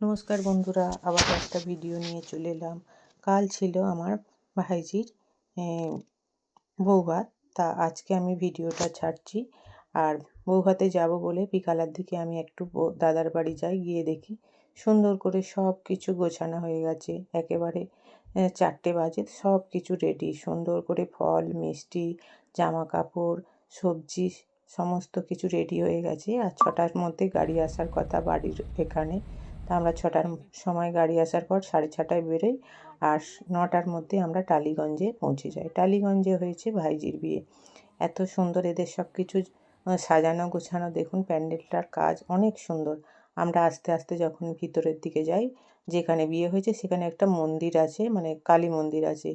নমস্কার বন্ধুরা, আবার একটা ভিডিও নিয়ে চলে এলাম। কাল ছিল আমার ভাইজির বৌভাত তা আজকে আমি ভিডিওটা ছাড়ছি। আর বৌভাতে যাব বলে বিকালের দিকে আমি একটু দাদার বাড়ি যাই, গিয়ে দেখি সুন্দর করে সব কিছু গোছানো হয়ে গেছে। একেবারে চারটে বাজে, সব কিছু রেডি সুন্দর করে ফল, মিষ্টি জামা কাপড় সবজি, সমস্ত কিছু রেডি হয়ে গেছে। আর ছটার মধ্যে গাড়ি আসার কথা বাড়ির এখানে। তা আমরা ছটার সময় গাড়ি আসার পর সাড়ে ছটায় বেরোই আর নটার মধ্যে আমরা টালিগঞ্জে পৌঁছে যাই। টালিগঞ্জে হয়েছে ভাইজির বিয়ে। এত সুন্দর এদের সব কিছু সাজানো গোছানো। দেখুন প্যান্ডেলটার কাজ অনেক সুন্দর। আমরা আস্তে আস্তে যখন ভিতরের দিকে যাই, যেখানে বিয়ে হয়েছে সেখানে একটা মন্দির আছে মানে কালী মন্দির আছে।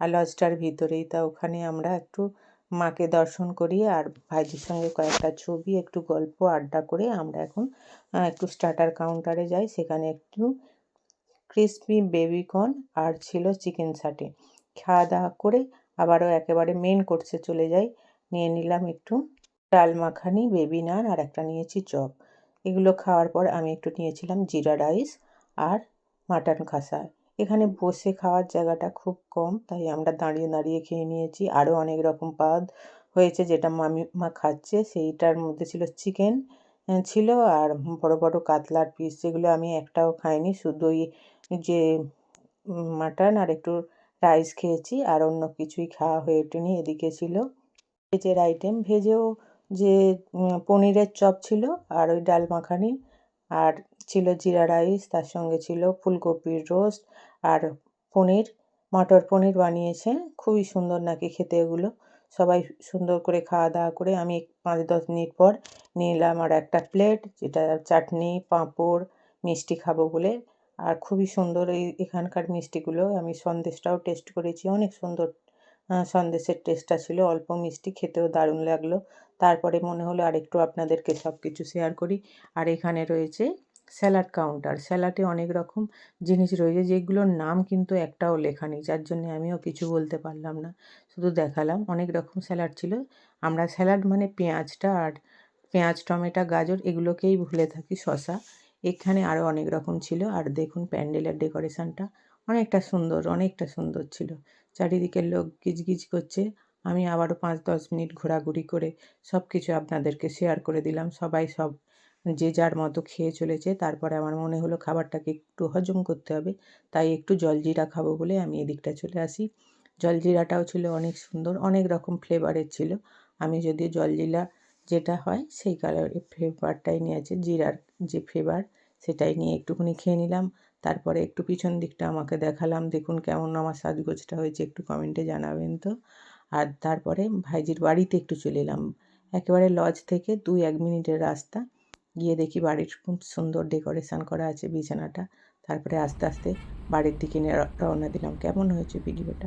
আর লজটার ভিতরেই তা ওখানে আমরা একটু মাকে দর্শন করি আর ভাইজির সঙ্গে কয়েকটা ছবি, একটু গল্প, আড্ডা করে আমরা এখন একটু স্টার্টার কাউন্টারে যাই। সেখানে একটু ক্রিসপি বেবিকর্ন আর ছিল চিকেন সাটে খাওয়া দাওয়া করে আবারও একেবারে মেন কোর্সে চলে যাই। নিয়ে নিলাম একটু ডাল মাখানি বেবি নান আর একটা নিয়েছি চপ। এগুলো খাওয়ার পর আমি একটু নিয়েছিলাম জিরা রাইস আর মাটন খাসা এখানে বসে খাওয়ার জায়গাটা খুব কম, তাই আমরা দাঁড়িয়ে দাঁড়িয়ে খেয়ে নিয়েছি। আরও অনেক রকম পাদ হয়েছে যেটা মামিমা খাচ্ছে। সেইটার মধ্যে ছিল চিকেন ছিল আর বড় বড় কাতলার পিস। যেগুলো আমি একটাও খাইনি, শুধু ওই যে মাটন আর একটু রাইস খেয়েছি আর অন্য কিছুই খাওয়া হয়ে ওঠেনি, এদিকে ছিল ভেজের আইটেম ভেজেও যে পনিরের চপ ছিল আর ওই ডাল মাখানি আর ছিল জিরা রাইস, তার সঙ্গে ছিল ফুলকপির রোস্ট আর পনির, মটর পনির বানিয়েছে। খুবই সুন্দর নাকি খেতে এগুলো। সবাই সুন্দর করে খাওয়া দাওয়া করে আমি পাঁচ দশ মিনিট পর নিলাম আর একটা প্লেট, যেটা চাটনি, পাঁপড়, মিষ্টি খাব বলে। আর খুবই সুন্দর এই এখানকার মিষ্টিগুলো। আমি সন্দেশটাও টেস্ট করেছি, অনেক সুন্দর সন্দেশের টেস্টটা ছিল, অল্প মিষ্টি, খেতেও দারুণ লাগল। তারপরে মনে হলো আরেকটু আপনাদেরকে সব কিছু শেয়ার করি। আর এখানে রয়েছে স্যালাড কাউন্টার স্যালাডে অনেক রকম জিনিস রয়েছে, যেগুলোর নাম কিন্তু একটাও লেখা নেই, যার জন্য আমিও কিছু বলতে পারলাম না। শুধু দেখালাম, অনেক রকম স্যালাড ছিল। আমরা স্যালাড মানে পেঁয়াজটা আর পেঁয়াজ, টমেটো, গাজর এগুলোকেই ভুলে থাকি শশা এখানে আরও অনেক রকম ছিল। আর দেখুন, প্যান্ডেলের ডেকোরেশনটা অনেকটা সুন্দর অনেকটা সুন্দর ছিল। চারিদিকের লোক গিজগিজ করছে। আমি আবারও পাঁচ দশ মিনিট ঘোরাঘুরি করে সব কিছু আপনাদেরকে শেয়ার করে দিলাম। সবাই সব যে যার মতো খেয়ে চলেছে, তারপরে আমার মনে হলো খাবারটাকে একটু হজম করতে হবে, তাই একটু জলজিরা খাব বলে আমি এদিকটা চলে আসি। জলজিরাটাও ছিল অনেক সুন্দর, অনেক রকম ফ্লেভারের ছিল। আমি যদি জলজিরা যেটা হয়, সেই কালারের ফ্লেভারটাই নিয়েছে জিরার যে ফ্লেভার সেটাই নিয়ে একটুখানি খেয়ে নিলাম। তারপরে একটু পিছন দিকটা আমাকে দেখালাম, দেখুন কেমন আমার সাজগোজটা হয়েছে, একটু কমেন্টে জানাবেন তো। আর তারপরে ভাইজির বাড়িতে একটু চলে এলাম। একেবারে লজ থেকে দুই, এক মিনিটের রাস্তা। গিয়ে দেখি বাড়ির খুব সুন্দর ডেকোরেশন করা আছে বিছানাটা। তারপরে আস্তে আস্তে বাড়ির দিকে রওনা দিলাম। কেমন হয়েছে ভিডিওটা